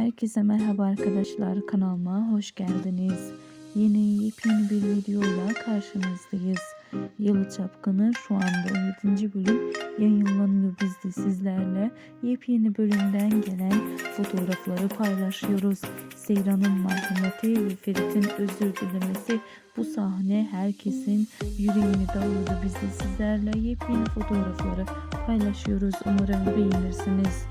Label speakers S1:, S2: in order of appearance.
S1: Herkese merhaba arkadaşlar kanalıma hoş geldiniz. Yeni yepyeni bir videoyla karşınızdayız. Yalı Çapkını şu anda 7. bölüm yayınlanıyor biz de sizlerle. Yepyeni bölümden gelen fotoğrafları paylaşıyoruz. Seyran'ın merhameti ve Ferit'in özür dilemesi bu sahne herkesin yüreğini dağıldı. Biz de sizlerle yepyeni fotoğrafları paylaşıyoruz. Umarım beğenirsiniz.